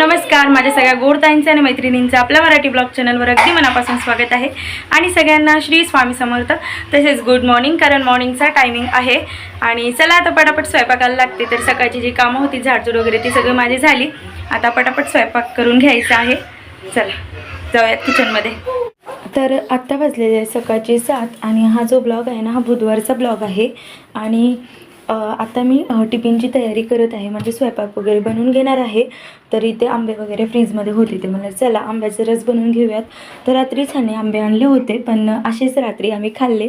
नमस्कार माझ्या सगळ्या गोडताईंचं आणि मैत्रिणींचं आपल्या मराठी ब्लॉग चॅनलवर अगदी मनापासून स्वागत आहे. आणि सगळ्यांना श्री स्वामी समर्थ. तसेच गुड मॉर्निंग कारण मॉर्निंगचा टायमिंग आहे. आणि चला आता पटापट स्वयंपाकाला लागते तर सकाळची जी कामं होती झाडझूड वगैरे ती सगळी माझी झाली. आता पटापट स्वयंपाक करून घ्यायचा आहे. चला जाऊयात किचनमध्ये तर आत्ता वाजलेले आहे सकाळचे सात आणि हा जो ब्लॉग आहे ना हा बुधवारचा ब्लॉग आहे. आणि आता मी टिफिनची तयारी करत आहे. म्हणजे स्वयंपाक वगैरे बनवून घेणार आहे. तर इथे आंबे वगैरे फ्रीजमध्ये होते ते मला चला आंब्याचा रस बनवून घेऊयात. तर रात्री छाने आंबे आणले होते पण असेच रात्री आम्ही खाल्ले.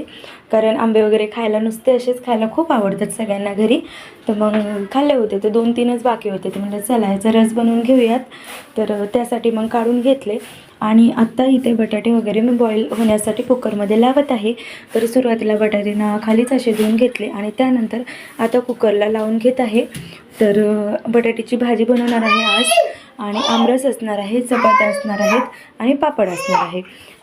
कारण आंबे वगैरे खायला नुसते असेच खायला खूप आवडतात सगळ्यांना घरी. तर मग खाल्ले होते तर दोन तीनच बाकी होते. ते म्हणजे चला याचा रस बनवून घेऊयात. तर त्यासाठी मग काढून घेतले. आणि आत्ता इथे बटाटे वगैरे मी बॉईल होण्यासाठी कुकरमध्ये लावत आहे. तर सुरुवातीला बटाटेना खालीच असे धुवून घेतले आणि त्यानंतर आता कुकरला लावून घेत आहे. तर बटाट्याची भाजी बनवणार आहे आज आणि आमरस असणार आहे चपात्या असणार आहेत आणि पापड असणार आहे.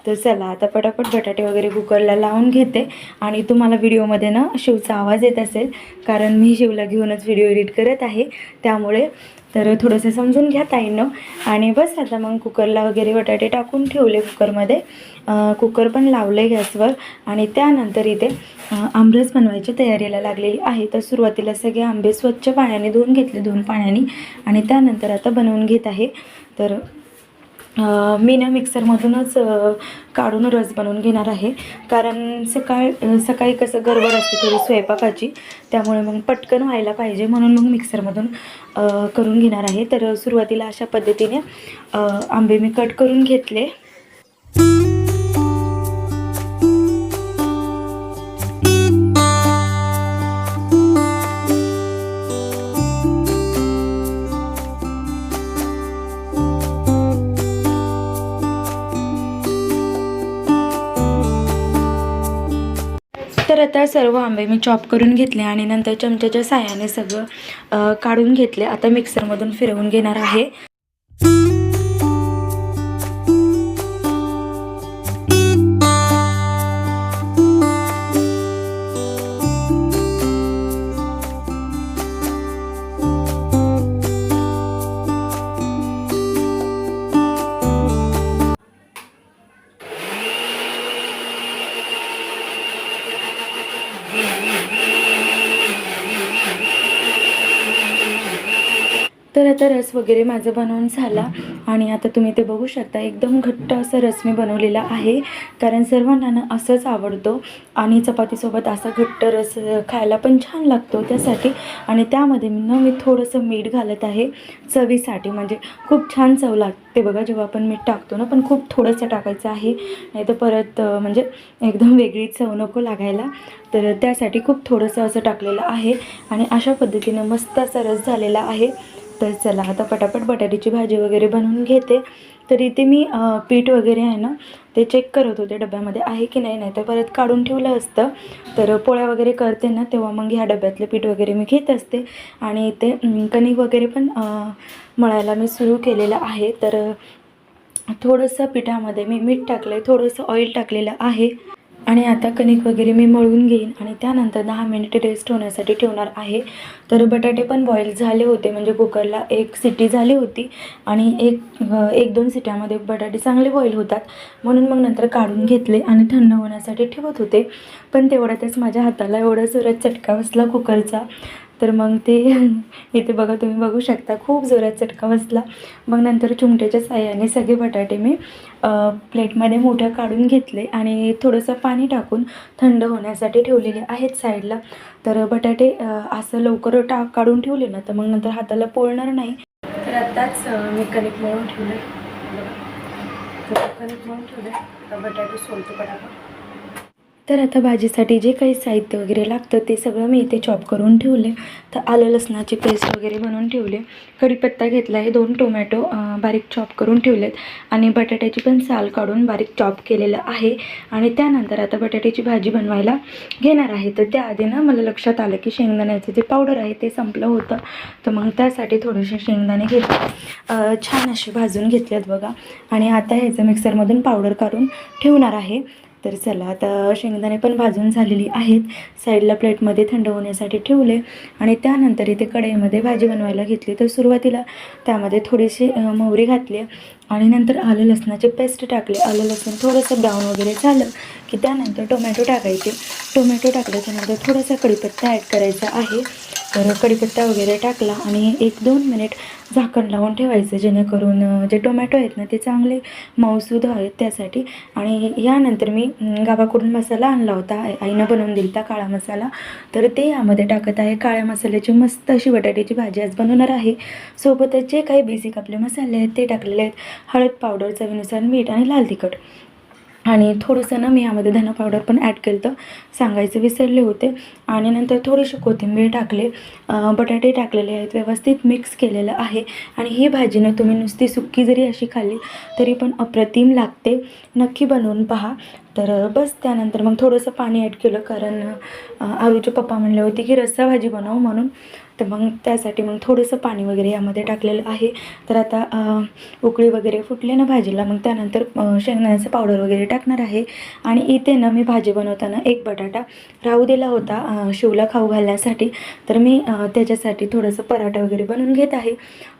तर चला आता पटापट बटाटे वगैरे कुकरला लावून घेते. आणि तुम्हाला व्हिडिओमध्ये ना शिवचा आवाज येत असेल कारण मी शिवला घेऊनच व्हिडिओ एडिट करत आहे. त्यामुळे तर थोडंसं समजून घ्या ताईनं. आणि बस आता मग कुकरला वगैरे बटाटे टाकून ठेवले कुकरमध्ये. कुकर पण लावले गॅसवर. आणि त्यानंतर इथे आंबरस बनवायची तयारीला लागलेली आहे. तर सुरुवातीला सगळे आंबे स्वच्छ पाण्याने धुवून घेतले दोन पाण्याने. आणि त्यानंतर आता बनवून घेत आहे. तर मी ना मिक्सरमधूनच काढून रस बनवून घेणार आहे. कारण सकाळ सकाळी कसं गडबड असते थोडी स्वयंपाकाची त्यामुळे मग पटकन व्हायला पाहिजे म्हणून मग मिक्सरमधून करून घेणार आहे. तर सुरुवातीला अशा पद्धतीने आंबे मी कट करून घेतले. तर आता सर्व आंबे मी चॉप करून घेतले आणि नंतर चमच्याच्या साह्याने सगळं काढून घेतले. आता मिक्सरमधून फिरवून घेणार आहे. तर आता रस वगैरे माझं बनवून झाला आणि आता तुम्ही ते बघू शकता. एकदम घट्ट असं रस मी बनवलेला आहे. कारण सर्वांना ना असंच आवडतो आणि चपातीसोबत असा घट्ट रस खायला पण छान लागतो त्यासाठी. आणि त्यामध्ये ना मी थोडंसं मीठ घालत आहे चवीसाठी. म्हणजे खूप छान चव लागते बघा जेव्हा आपण मीठ टाकतो ना पण खूप थोडंसं टाकायचं आहे. नाही तर परत म्हणजे एकदम वेगळी चव नको लागायला. तर त्यासाठी खूप थोडंसं असं टाकलेलं आहे आणि अशा पद्धतीनं मस्त असा रस झालेला आहे. तर चला आता पटापट बटाट्याची भाजी वगैरे बनवून घेते. तर इथे मी पीठ वगैरे आहे ना ते चेक करत होते डब्यामध्ये. आहे की नाही नाही तर परत काढून ठेवलं असतं. तर पोळ्या वगैरे करते ना तेव्हा मग ह्या डब्यातले पीठ वगैरे मी घेत असते. आणि इथे कणिक वगैरे पण मळायला मी सुरू केलेलं आहे. तर थोडंसं पिठामध्ये मी मीठ टाकलं आहे थोडंसं ऑइल टाकलेलं आहे. आणि आता कणिक वगैरे मी मळून घेईन आणि त्यानंतर दहा मिनिट रेस्ट होण्यासाठी ठेवणार आहे. तर बटाटे पण बॉईल झाले होते म्हणजे कुकरला एक सिटी झाली होती आणि एक एक दोन सिट्यामध्ये बटाटे चांगले बॉईल होतात. म्हणून मग नंतर काढून घेतले आणि थंड होण्यासाठी ठेवत होते. पण तेवढ्यातच माझ्या हाताला एवढा जोरात चटका बसला कुकरचा. तर मग ते इथे बघा तुम्ही बघू शकता खूप जोरात चटका बसला. मग नंतर चिमट्याच्या साह्याने सगळे बटाटे मी प्लेटमध्ये मोठ्या काढून घेतले आणि थोडंसं पाणी टाकून थंड होण्यासाठी ठेवलेले आहेत साईडला. तर बटाटे असं लवकर टा काढून ठेवले ना तर मग नंतर हाताला पोळणार नाही. तर आत्ताच मी कणिक मळून ठेवले कणिक मळून ठेवले बटाटे सोलतो पटापट. तर आता भाजीसाठी जे काही साहित्य वगैरे लागतं ते सगळं मी इथे चॉप करून ठेवले तर आलं लसणाची पेस्ट वगैरे बनवून ठेवले कढीपत्ता घेतला आहे दोन टोमॅटो बारीक चॉप करून ठेवलेत. आणि बटाट्याची पण साल काढून बारीक चॉप केलेलं आहे. आणि त्यानंतर आता बटाट्याची भाजी बनवायला घेणार आहे. तर त्याआधी ना मला लक्षात आलं की शेंगदाण्याचं जे पावडर आहे ते संपलं होतं. तर मग त्यासाठी थोडेसे शेंगदाणे घेतले. छान असे भाजून घेतलेत बघा. आणि आता ह्याचं मिक्सरमधून पावडर काढून ठेवणार आहे. तर चला आता शेंगदाणे पण भाजून झालेली आहेत. साईडला प्लेटमध्ये थंड होण्यासाठी ठेवले आणि त्यानंतर इथे कढईमध्ये भाजी बनवायला घेतली. तर सुरुवातीला त्यामध्ये थोडीशी मोहरी घातली आणि नंतर आलं लसणाचे पेस्ट टाकले. आलं लसूण थोडंसं ब्राऊन वगैरे झालं की त्यानंतर टोमॅटो टाकायचे. टोमॅटो टाकल्याच्यानंतर थोडासा कढीपत्ता ॲड करायचा आहे. तर कढीपत्ता वगैरे टाकला आणि एक दोन मिनिट झाकण लावून ठेवायचं जेणेकरून जे टोमॅटो आहेत ना ते चांगले मऊसूद आहेत त्यासाठी. आणि यानंतर मी गावाकडून मसाला आणला होता आई- आईनं बनवून दिला काळा मसाला. तर ते यामध्ये टाकत आहे. काळ्या मसाल्याची मस्त अशी बटाट्याची भाजी आज बनवणार आहे. सोबतच जे काही बेसिक आपले मसाले आहेत ते टाकलेले आहेत. हळद पावडर चवीनुसार मीठ आणि लाल तिखट. आणि थोडंसं ना मी यामध्ये धना पावडर पण ॲड केलं तर सांगायचं विसरले होते. आणि नंतर थोडीशी कोथिंबीर टाकले. बटाटे टाकलेले आहेत. व्यवस्थित मिक्स केलेलं आहे. आणि ही भाजी ना तुम्ही नुसती सुक्की जरी अशी खाल्ली तरी पण अप्रतिम लागते. नक्की बनवून पहा. तर बस त्यानंतर मग थोडंसं पाणी ॲड केलं. कारण आरूचे पप्पा म्हणले होते की रस्सा भाजी बनव म्हणून. तर मग त्यासाठी मग थोडंसं पाणी वगैरे यामध्ये टाकलेलं आहे. तर आता उकळी वगैरे फुटले ना भाजीला मग त्यानंतर शेंगदाण्याचं पावडर वगैरे टाकणार आहे. आणि इथे ना मी भाजी बनवताना एक बटाटा राहू दिला होता शिवला खाऊ घालण्यासाठी. तर मी त्याच्यासाठी थोडंसं पराठा वगैरे बनवून घेत आहे.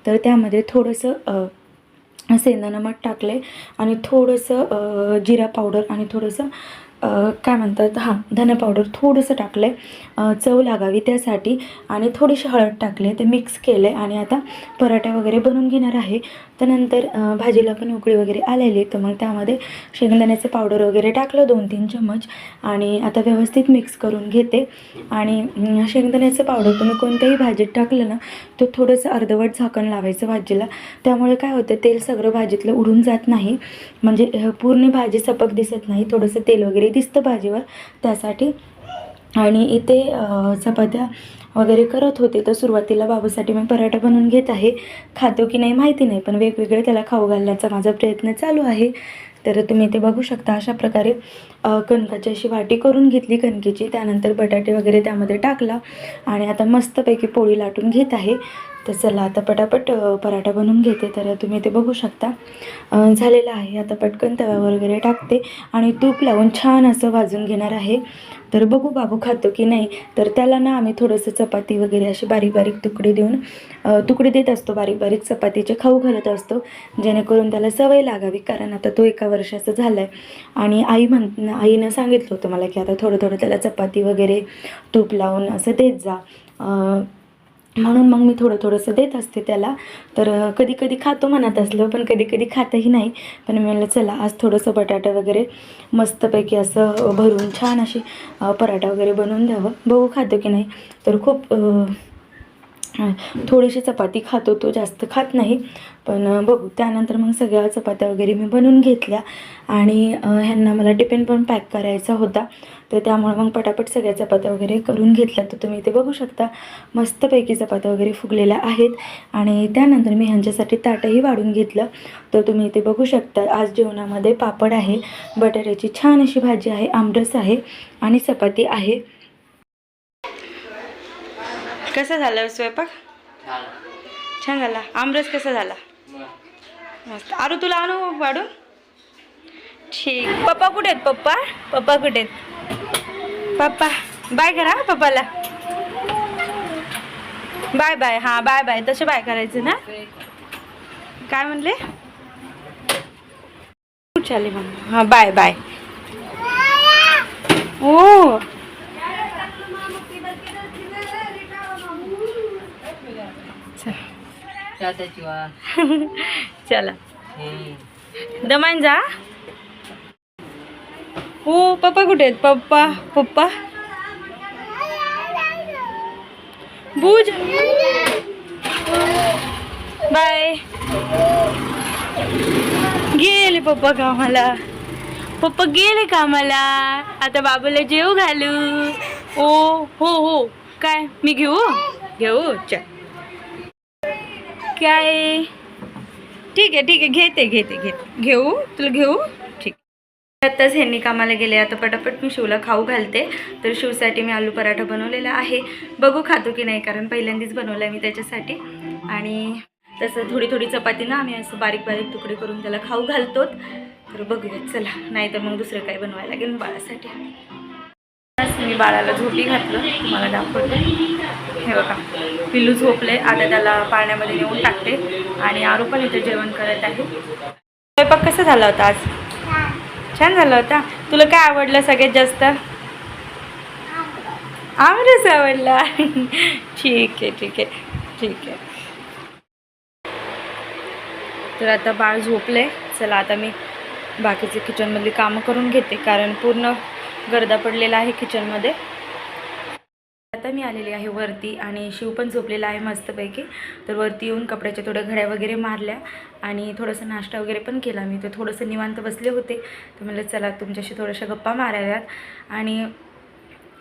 तर त्यामध्ये थोडंसं अं, सेंदा नमक टाकले. आणि थोडंसं जिरा पावडर आणि थोडंसं काय म्हणतात हां धने पावडर थोडंसं टाकलं आहे चव लागावी त्यासाठी. आणि थोडीशी हळद टाकले ते मिक्स केले आणि आता पराठे वगैरे बनवून घेणार आहे. त्यानंतर भाजीला पण उकळी वगैरे आलेली तर मग त्यामध्ये शेंगदाण्याचं पावडर वगैरे टाकलं दोन तीन चमच आणि आता व्यवस्थित मिक्स करून घेते. आणि शेंगदाण्याचं पावडर तुम्ही कोणत्याही भाजीत टाकलं ना तर थोडंसं अर्धवट झाकण लावायचं भाजीला. त्यामुळे काय होतं तेल सगळं भाजीतलं उडून जात नाही. म्हणजे पूर्ण भाजी सपक दिसत नाही थोडंसं तेल वगैरे दिसतं भाजीवर त्यासाठी. आणि इथे चपात्या वगैरे करत होते. तर सुरुवातीला बाबूसाठी मी पराठा बनवून घेत आहे. खातो की नाही माहिती नाही पण वेगवेगळे त्याला खाऊ घालण्याचा माझा प्रयत्न चालू आहे. तर तुम्ही ते बघू शकता अशा प्रकारे. कणकाची अशी वाटी करून घेतली कणकेची त्यानंतर बटाटे वगैरे त्यामध्ये टाकला आणि आता मस्तपैकी पोळी लाटून घेत आहे. तर चला आता पटापट पराठा बनवून घेते. तर तुम्ही ते बघू शकता. झालेलं आहे. आता पटकन तव्यावर वगैरे टाकते आणि तूप लावून छान असं भाजून घेणार आहे. तर बघू बाबू खातो की नाही. तर त्याला ना आम्ही थोडंसं चपाती वगैरे अशी बारीक बारीक तुकडे देऊन तुकडे देत असतो. बारीक बारीक चपातीचे खाऊ घालत असतो. जेणेकरून त्याला सवय लागावी. कारण आता तो एका वर्षाचा झाला आहे आणि आई म्हण आईनं सांगितलं होतं मला की आता थोडं थोडं त्याला चपाती वगैरे तूप लावून असं देत जा. म्हणून मग मी थोडं थोडंसं देत असते त्याला. तर कधी कधी खातो म्हणत असलं पण कधी कधी खातही नाही. पण मी म्हणलं चला आज थोडंसं बटाटा वगैरे मस्तपैकी असं भरून छान अशी पराठा वगैरे बनवून द्यावं. बघू खातो की नाही. तर खूप थोडीशी चपाती खातो तो जास्त खात नाही. पण बघू. त्यानंतर मग सगळ्या चपात्या वगैरे मी बनवून घेतल्या आणि ह्यांना मला टिफिन पण पॅक करायचा होता. तर त्यामुळे मग पटापट सगळ्या चपात्या वगैरे करून घेतल्या. तर तुम्ही इथे बघू शकता मस्तपैकी चपात्या वगैरे फुगलेल्या आहेत. आणि त्यानंतर मी ह्यांच्यासाठी ताटही वाढून घेतलं. तर तुम्ही इथे बघू शकता आज जेवणामध्ये पापड आहे बटाट्याची छान अशी भाजी आहे आमरस आहे आणि चपाती आहे. कसा झाला स्वयंपाक? छान झाला. आमरस कसा झाला? मस्त. आरू तुला आणू वाढून? ठीक. पप्पा कुठे आहेत? पप्पा? पप्पा कुठे आहेत? पप्पा. बाय करा पप्पाला. Bye bye. हां बाय बाय. तसे बाय करायचं ना? काय म्हणले? चालेल मग हां बाय बाय. ओ. चला. दमान जा. हो पप्पा कुठे आहेत? पप्पा पप्पा. बुज. बाय. गेले पप्पा कामाला. पप्पा गेले कामाला. आता बाबूला जेव घालू. ओ हो हो. काय? मी घेऊ? घेऊ? चल. काय? ठीक आहे ठीक आहे. घेते घेते घेते. घेऊ? तुला घेऊ? ठीक. आत्ताच ह्यांनी कामाला गेले. आता पटापट मी शिवला खाऊ घालते. तर शिवसाठी मी आलू पराठा बनवलेला आहे. बघू खातो की नाही कारण पहिल्यांदाच बनवला आहे मी त्याच्यासाठी. आणि तसं थोडी थोडी चपाती ना आम्ही असं बारीक बारीक तुकडे करून त्याला खाऊ घालतो तर बघूया चला. नाही तर मग दुसरं काही बनवायला लागेल बाळासाठी. मी बाळाला झोपी घातलं. तुम्हाला दाखवते. हे बघा. पिल्लू झोपले. आता त्याला पाण्यामध्ये नेऊन टाकते. आणि आरू पण इथे जेवण करत आहे. स्वयंपाक कसा झाला होता आज? छान. झाला होता. तुला काय आवडलं सगळ्यात जास्त? आमरस आवडला. ठीक आहे ठीक आहे ठीक आहे. तर आता बाळ झोपले चला आता मी बाकीचे किचनमधली कामं करून घेते कारण पूर्ण गर्दा पडलेला आहे किचनमध्ये आता मी आलेली आहे वरती आणि शिव पण झोपलेला आहे मस्तपैकी. तर वरती येऊन कपड्याच्या थोड्या घड्या वगैरे मारल्या आणि थोडंसं नाश्ता वगैरे पण केला मी. तर थोडंसं निवांत बसले होते. तर म्हणलं चला तुमच्याशी थोड्याशा गप्पा माराव्यात. आणि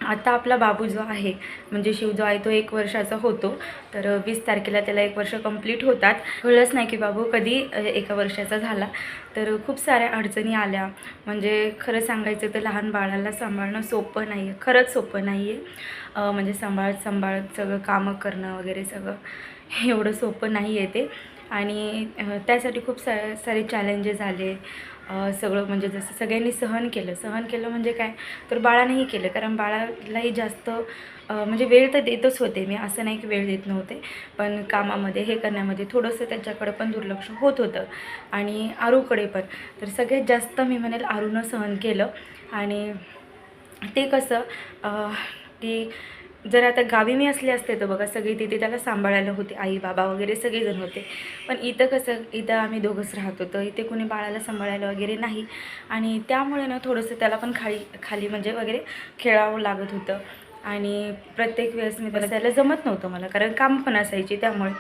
आता आपला बाबू जो आहे म्हणजे शिव जो आहे तो एक वर्षाचा होतो. तर वीस तारखेला त्याला एक वर्ष कंप्लीट होतात. कळलंच नाही की बाबू कधी एका वर्षाचा झाला. तर खूप साऱ्या अडचणी आल्या. म्हणजे खरं सांगायचं तर लहान बाळाला सांभाळणं सोपं नाही आहे खरंच सोपं नाही आहे म्हणजे सांभाळत सांभाळत सगळं कामं करणं वगैरे सगळं एवढं सोपं नाही आहे ते. आणि त्यासाठी खूप सा सारे चॅलेंजेस आले सगळं म्हणजे जसं सगळ्यांनी सहन केलं. सहन केलं म्हणजे काय? तर बाळानेही केलं. कारण बाळालाही जास्त म्हणजे वेळ तर देतच होते. मी असं नाही की वेळ देत नव्हते. पण कामामध्ये हे करण्यामध्ये थोडंसं त्याच्याकडे पण दुर्लक्ष होत होतं. आणि आरूकडे पण. तर सगळ्यात जास्त मी म्हणेल आरूनं सहन केलं. आणि ते कसं ती की जर आता गावी मी असले असते तर बघा सगळी तिथे त्याला सांभाळायला होते आई बाबा वगैरे सगळेजण होते. पण इथं कसं इथं आम्ही दोघंच राहत होतो इथे कुणी बाळाला सांभाळायला वगैरे नाही. आणि त्यामुळे ना थोडंसं त्याला पण खाली खाली म्हणजे वगैरे खेळावं लागत होतं. आणि प्रत्येक वेळेस मी बसायला जमत नव्हतं मला कारण काम पण असायची त्यामुळे.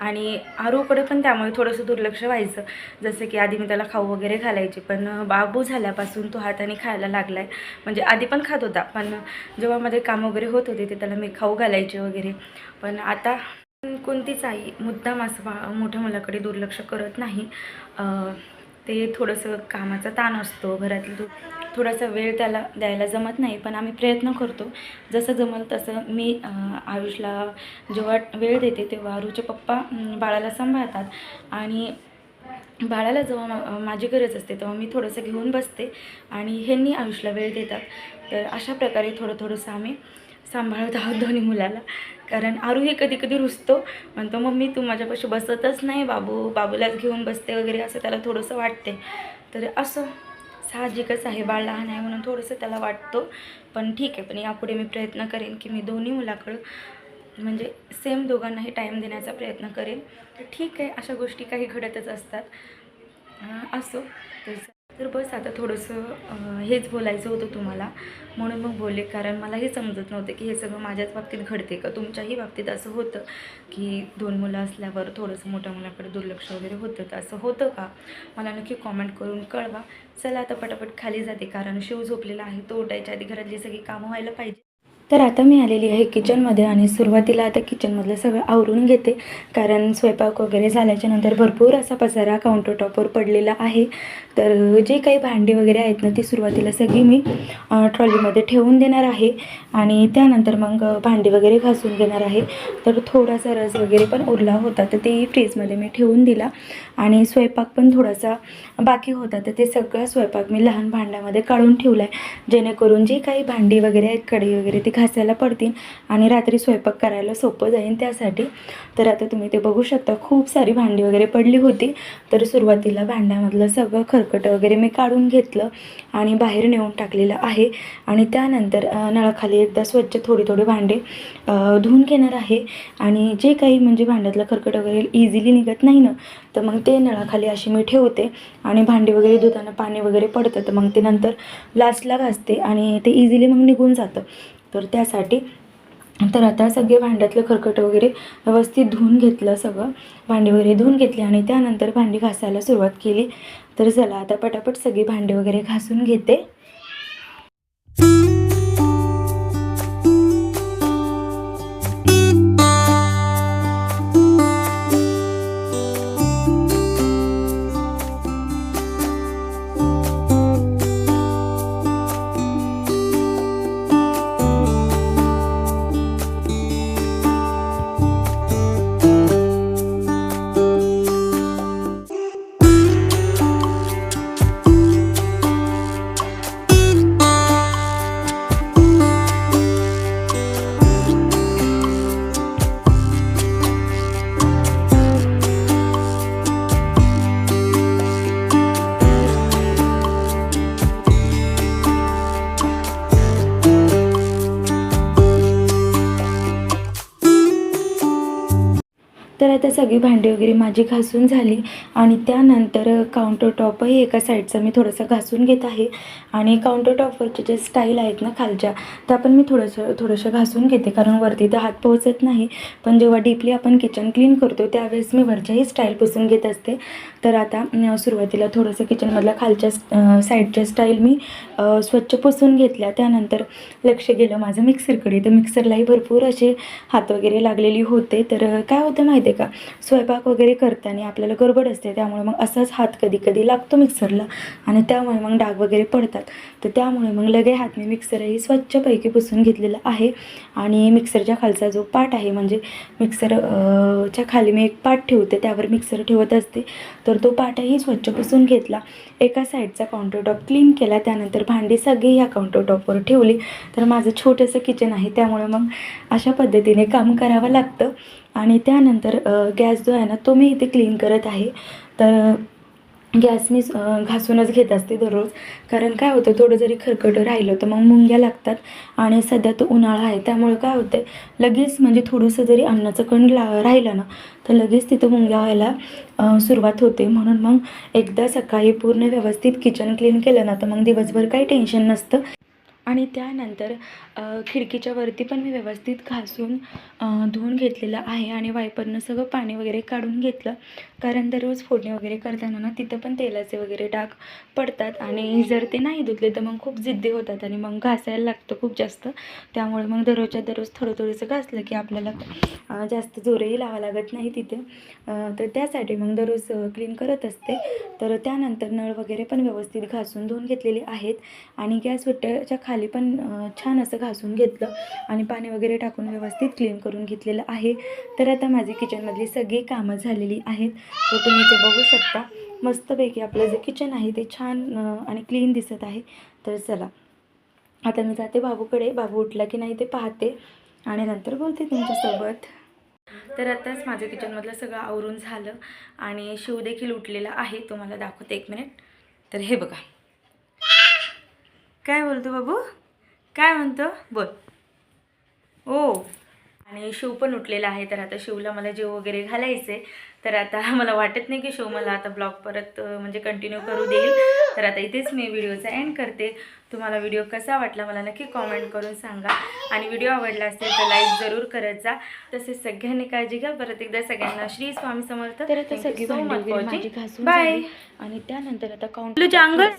आणि आरूकडे पण त्यामुळे थोडंसं दुर्लक्ष व्हायचं. जसं की आधी मी त्याला खाऊ वगैरे घालायचे पण बाबू झाल्यापासून तो हाताने खायला लागला आहे म्हणजे आधी पण खात होता पण जेव्हा माझे काम वगैरे होत होते ते त्याला मी खाऊ घालायचे वगैरे. पण आता कोणतीच आई मुद्दाम असं मोठ्या मुलाकडे दुर्लक्ष करत नाही. ते थोडंसं कामाचा ताण असतो घरातलं थोडासा वेळ त्याला द्यायला जमत नाही पण आम्ही प्रयत्न करतो. जसं जमल तसं मी आयुषला जेव्हा वेळ देते तेव्हा आरुचे पप्पा बाळाला सांभाळतात. आणि बाळाला जेव्हा माझी गरज असते तेव्हा मी थोडंसं घेऊन बसते आणि ह्यांनी आयुषला वेळ देतात. तर अशा प्रकारे थोडं थोडंसं आम्ही सांभाळत आहोत दोन्ही मुलाला. कारण आरूही कधी कधी रुसतो. म्हणतो मम्मी तू माझ्यापाशी बसतच नाही बाबू. बाबूलाच घेऊन बसते वगैरे असं त्याला थोडंसं वाटते तर असं साहजिकच आहे बाळ लहान आहे म्हणून थोडंसं त्याला वाटतो. पण ठीक आहे पण यापुढे मी प्रयत्न करेन की मी दोन्ही मुलाकडं म्हणजे सेम दोघांनाही टाईम देण्याचा प्रयत्न करेन. ठीक आहे अशा गोष्टी काही घडतच असतात. असो. तर तर बस आता थोडंसं हेच बोलायचं होतं तुम्हाला. म्हणून मग बोलले कारण मलाही समजत नव्हतं की हे सगळं माझ्याच बाबतीत घडते का? तुमच्याही बाबतीत असं होतं की दोन मुलं असल्यावर थोडंसं मोठ्या मुलाकडे दुर्लक्ष वगैरे होतं तर असं होतं का? मला नक्की कॉमेंट करून कळवा. चला आता पटापट खाली जाते कारण शिव झोपलेला आहे. तो उठायच्या आधी घरातली सगळी कामं व्हायला पाहिजे. तर आता मी आलेली आहे किचनमध्ये आणि सुरुवातीला आता किचनमधलं सगळं आवरून घेते. कारण स्वयंपाक वगैरे झाल्याच्यानंतर भरपूर असा पसारा काउंटर टॉपवर पडलेला आहे. तर जे काही भांडी वगैरे आहेत ना ती सुरुवातीला सगळी मी ट्रॉलीमध्ये ठेवून देणार आहे. आणि त्यानंतर मग भांडी वगैरे घासून घेणार आहे. तर थोडासा रस वगैरे पण उरला होता तर तेही फ्रीजमध्ये मी ठेवून दिला. आणि स्वयंपाक पण थोडासा बाकी होता तर ते सगळा स्वयंपाक मी लहान भांड्यामध्ये काढून ठेवला आहे जेणेकरून जी काही भांडी वगैरे आहेत कढई वगैरे ती घासायला पडतील आणि रात्री स्वयंपाक करायला सोपं जाईल त्यासाठी. तर आता तुम्ही ते बघू शकता खूप सारी भांडी वगैरे पडली होती. तर सुरुवातीला भांड्यामधलं सगळं खर खरकट वगैरे मी काढून घेतलं आणि बाहेर नेऊन टाकलेलं आहे. आणि त्यानंतर नळाखाली एकदा स्वच्छ थोडी थोडी भांडे धुवून घेणार आहे. आणि जे काही म्हणजे भांड्यातलं खरकट वगैरे इझिली निघत नाही ना तर मग ते नळाखाली अशी मी ठेवते. आणि भांडी वगैरे धुताना पाणी वगैरे पडतं तर मग ते नंतर लास्टला घासते आणि ते इझिली मग निघून जातं. तर त्यासाठी तर आता सगळे भांड्यातलं खरकट वगैरे व्यवस्थित धुवून घेतलं सगळं. भांडी वगैरे धुवून घेतली आणि त्यानंतर भांडी घासायला सुरुवात केली. तर चला आता पटापट सगळी भांडी वगैरे घासून घेते. आता सगळी भांडी वगैरे माझी घासून झाली आणि त्यानंतर काउंटर टॉपही एका साईडचा मी थोडंसं घासून घेत आहे. आणि काउंटर टॉपवरचे जे स्टाईल आहेत ना खालच्या त्या पण मी थोडंसं थोडंसं घासून घेते. कारण वरती तर हात पोहोचत नाही. पण जेव्हा डीपली आपण किचन क्लीन करतो त्यावेळेस मी वरच्याही स्टाईल पुसून घेत असते. तर आता सुरुवातीला थोडंसं किचनमधल्या खालच्या साईडच्या स्टाईल मी स्वच्छ पुसून घेतल्या. त्यानंतर लक्ष गेलं माझं मिक्सरकडे तर मिक्सरलाही भरपूर असे हात वगैरे लागलेली होते. तर काय होतं माहिती आहे का? स्वयंपाक वगैरे करताना आपल्याला गडबड असते त्यामुळे मग असाच हात कधी कधी लागतो मिक्सरला आणि त्यामुळे मग डाग वगैरे पडतात. तर त्यामुळे मग लगे हातने मिक्सरही स्वच्छपैकी पुसून घेतलेला आहे. आणि मिक्सरच्या खालचा जो पाट आहे म्हणजे मिक्सर च्या खाली मी एक पाट ठेवते त्यावर मिक्सर ठेवत असते. तर तो पाटही स्वच्छ पुसून घेतला. एका साईडचा काउंटरटॉप क्लीन केला त्यानंतर भांडी सगळी ह्या काउंटरटॉपवर ठेवली. तर माझं छोटंसं किचन आहे त्यामुळे मग अशा पद्धतीने काम करावं लागतं. आणि त्यानंतर गॅस जो आहे ना तो मी इथे क्लीन करत आहे. तर गॅस मी घासूनच घेत असते दररोज. कारण काय होतं थोडं जरी खरकटं राहिलं तर मग मुंग्या लागतात आणि सध्या तो उन्हाळा आहे. त्यामुळे काय होतं लगेच म्हणजे थोडंसं जरी अन्नाचं कण ला राहिलं ना तर लगेच तिथं मुंग्या व्हायला सुरुवात होते. म्हणून मग एकदा सकाळी पूर्ण व्यवस्थित किचन क्लीन केलं ना तर मग दिवसभर काही टेन्शन नसतं. आणि त्यानंतर खिडकीच्या वरती पण मी व्यवस्थित घासून धुवून घेतलेलं आहे आणि वायपरनं सगळं पाणी वगैरे काढून घेतलं. कारण दररोज फोडणी वगैरे करताना ना तिथं पण तेलाचे वगैरे डाग पडतात आणि जर ते नाही धुतले तर मग खूप जिद्दी होतात आणि मग घासायला लागतं खूप जास्त. त्यामुळे मग दररोजच्या दररोज थोडं थोडंसं घासलं की आपल्याला जास्त जोरही लावा लागत नाही तिथे. तर त्यासाठी मग दररोज क्लीन करत असते. तर त्यानंतर नळ वगैरे पण व्यवस्थित घासून धुवून घेतलेले आहेत. आणि गॅस विट्याच्या खाली पण छान असं घासून घेतलं आणि पाणी वगैरे टाकून व्यवस्थित क्लीन करून घेतलेलं आहे. तर आता माझी किचनमधली सगळी कामं झालेली आहेत. तर तुम्ही ते बघू शकता. मस्तपैकी आपलं जे किचन आहे ते छान आणि क्लीन दिसत आहे. तर चला. आता मी जाते बाबूकडे. बाबू उठला की नाही ते पाहते. आणि नंतर बोलते तुमच्यासोबत. तर आताच माझं किचनमधलं सगळं आवरून झालं. आणि शिव देखील उठलेला आहे. तुम्हाला दाखवते एक मिनिट तर हे बघा. काय बोलतो बाबू? काय म्हणतो? बोल. ओ. आणि शिव पण उठलेला आहे तर आता शिवला मला जेव वगैरे घालायचे तर आता मला वाटत नाही की शिव मला आता ब्लॉग परत म्हणजे कंटिन्यू करू देईल. तर आता इथेच मी व्हिडिओचा एंड करते. तुम्हाला व्हिडिओ कसा वाटला मला नक्की कॉमेंट करून सांगा. आणि व्हिडिओ आवडला असेल तर लाईक जरूर करत जा. तसेच सगळ्यांनी काळजी घ्या. परत एकदा सगळ्यांना श्री स्वामी समर्थ. तर आता सगळी बाय. आणि त्यानंतर आता अंगण